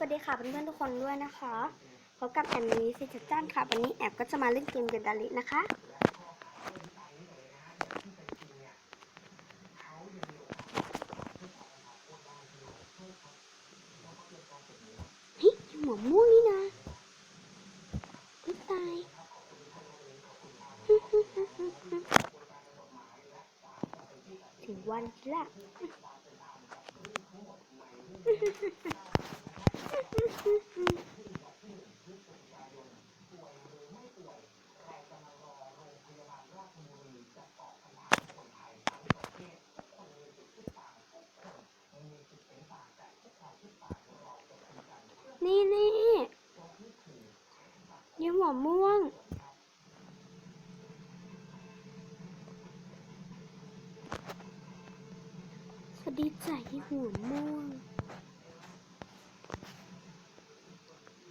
สวัสดีค่ะเพื่อนๆทุกคนด้วยนะคะพบกับแอมมี่ซิจัดจ้านค่ะ วันนี้แอมก็จะมาเล่นเกมกับดารินะคะ เฮ้ยหัวม่วงนี่นะไม่ตายถึงวันละ นี่นี่ยิ้มหัวม่วง สวัสดีจ้ะยี่หัวม่วง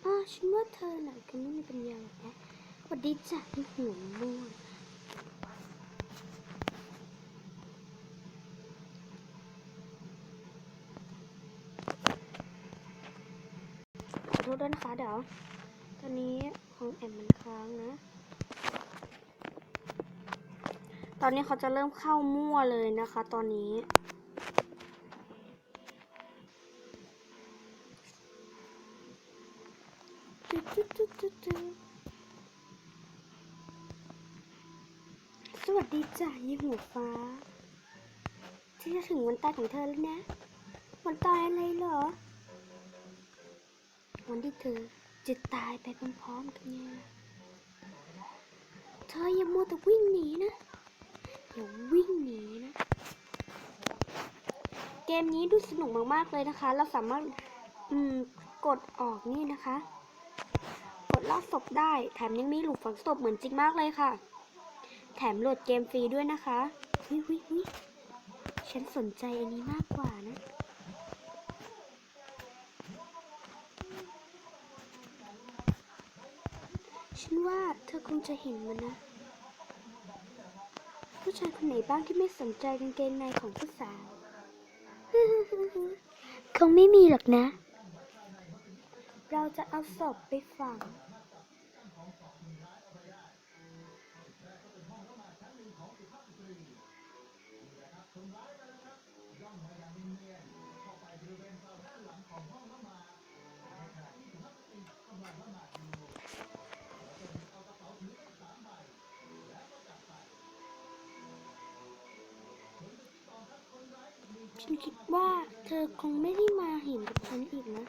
อ้าว ฉันว่าเธอหน่ะกันไม่มีปัญญาหรอกนะวัสดีจ้ะยี่หัวม่วงขอโทษด้วยนะคะเดี๋ยว ตอนนี้ของแอมมันค้างนะ ตอนนี้เขาจะเริ่มเข้ามั่วเลยนะคะ ตอนนี้ สวัสดีจ้ะยี่หัวฟ้า ที่จะถึงวันตายของเธอแล้วนะ วันตายอะไรเหรอ วันที่เธอจะตายไปพร้อมๆกันไงล่ะเธออย่ามัวแต่วิ่งหนีนะอย่าวิ่งหนีนะ เกมนี้ดูสนุกมากๆเลยนะคะ เราสามารถอืมกดออกนี่นะคะ ลากศพได้ แถมยังมีหลุมฝังศพเหมือนจริงมากเลยค่ะ แถมโหลดเกมฟรีด้วยนะคะวิวิวิฉันสนใจอันนี้มากกว่านะ ฉันว่าเธอคงจะเห็นมันนะ ผู้ชายคนไหนบ้างที่ไม่สนใจกางเกงในของผู้สาวคงไม่มีหรอกนะ เราจะเอาศพไปฝัง ฉันคิดว่าเธอคงไม่ได้มาเห็นกับฉันอีกนะ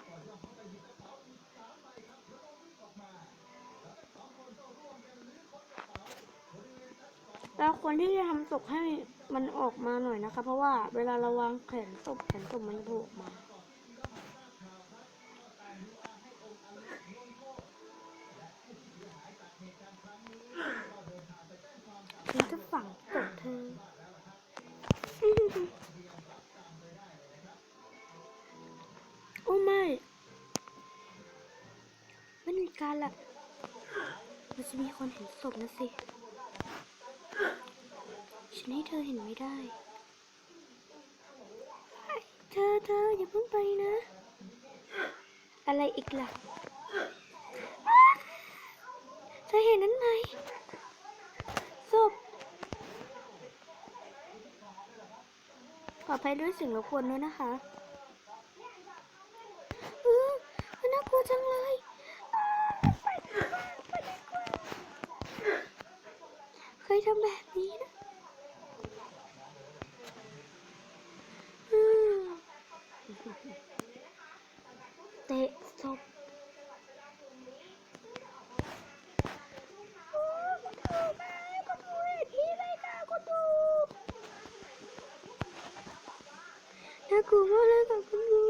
เราควรที่จะทำศพให้มันออกมาหน่อยนะคะ เพราะว่าเวลาเราวางแขนศพแขนศพมันโผล่มา ฝังศพเธอ โอ้ไม่ไม่มีการละมันจะมีคนเห็นศพนะสิ ฉันให้เธอเห็นไม่ได้ เธอเธออย่าเพิ่งไปนะ อะไรอีกล่ะ เธอเห็นนั้นไหมศพ ปลอภัยด้วยสิ่งรบกวนด้วยนะคะเออมันน่ากลัวจังเลยไปดีกว่าไปดีกว่าเคยทำแบบนี้นะเตะศพโอ้กดถูกไหมกดถูกอีเลยค่ะกดถูก น่ากลัวมากเลยค่ะคุณครู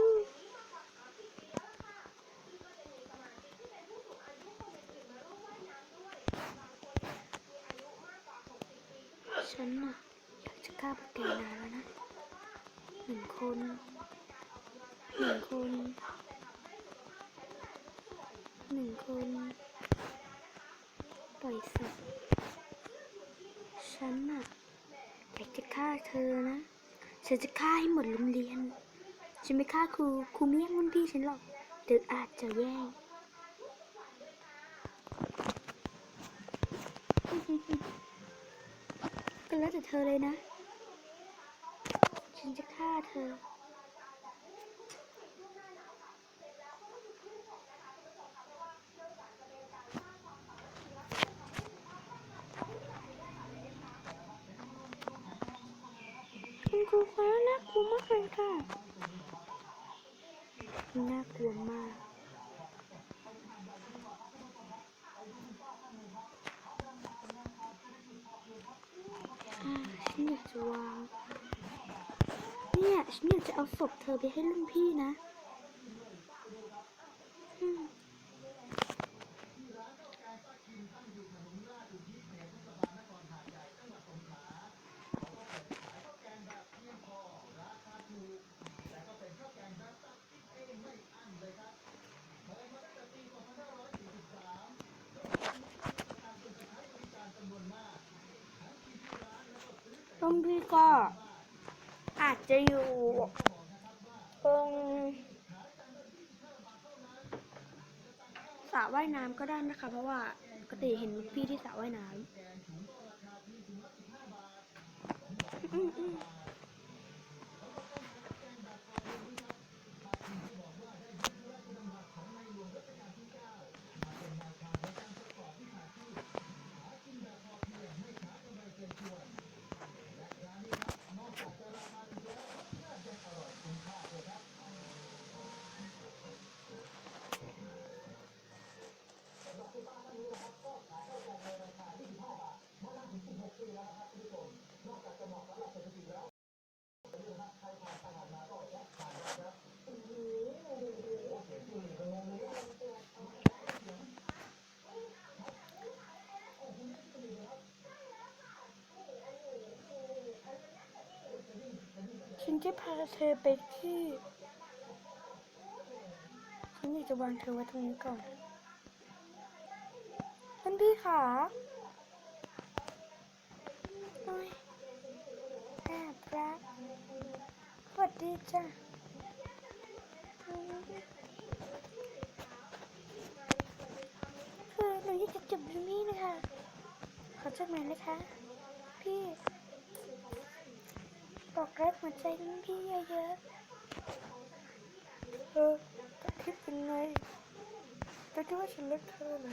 ฉันน่ะอยากจะกล้าปฏินานแล้วนะหนึ่งคนหนึ่งคนหนึ่งคนปล่อยสัตว์ฉันน่ะอยากจะฆ่าเธอนะ ฉันจะฆ่าให้หมดโรงเรียน ฉันไม่ฆ่าครู ครูไม่แย่งรุ่นพี่ฉันหรอกหรืออาจจะแย่งก็แล้วแต่เธอเลยนะ ฉันจะฆ่าเธอ คุณครูคะน่ากลัวมากเลยค่ะ น่ากลัวมาก ฉันอยากจะวาง เนี่ย ฉันอยากจะเอาศพเธอไปให้รุ่นพี่นะ รุ่นพี่ก็อาจจะอยู่ตรงสระว่ายน้ำก็ได้นะคะ เพราะว่าปกติเห็นพี่ที่สระว่ายน้ำ อืมอืมฉันจะพาเธอไปที่ฉันอยากจะวางเธอไว้ตรงนี้ก่อนท่านพี่ขาโอ้ยแอบรักสวัสดีจ้ะคือหนูอยากจะจบยูมี่นะคะ ขอจดหมายนะคะ พี่ บอกรักหัวใจรุ่นพี่เยอะๆเออจะคิดยังไงจะคิดว่าฉันเลิกเธอเหรอ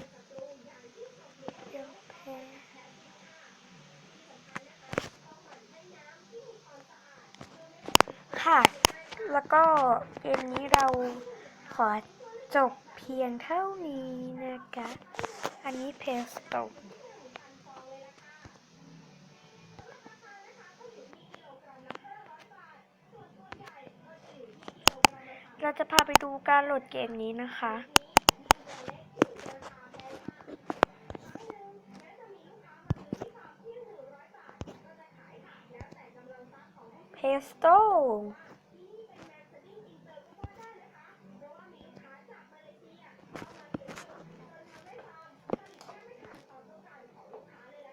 ยอมแพ้ค่ะ แล้วก็เกมนี้เราขอจบเพียงเท่านี้นะคะ อันนี้เพสโต เราจะพาไปดูการโหลดเกมนี้นะคะเพสโต นี่ค่ะเกมนี้ด้วยนะคะ เฮทั้งประเทศรัฐบาลแจกของขวัญป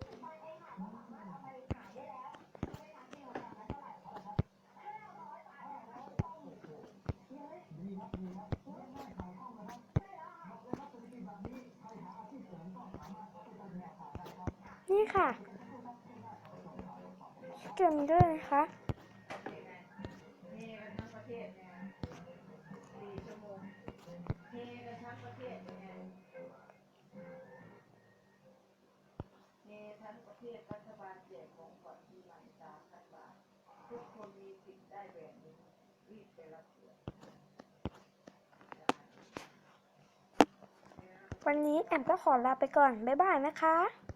ีใหม่สามพันบาท ทุกคนมีสิทธิ์ได้แบบนี้รีบไปรับเถอะวันนี้แอมก็ขอลาไปก่อน บ๊ายบายนะคะ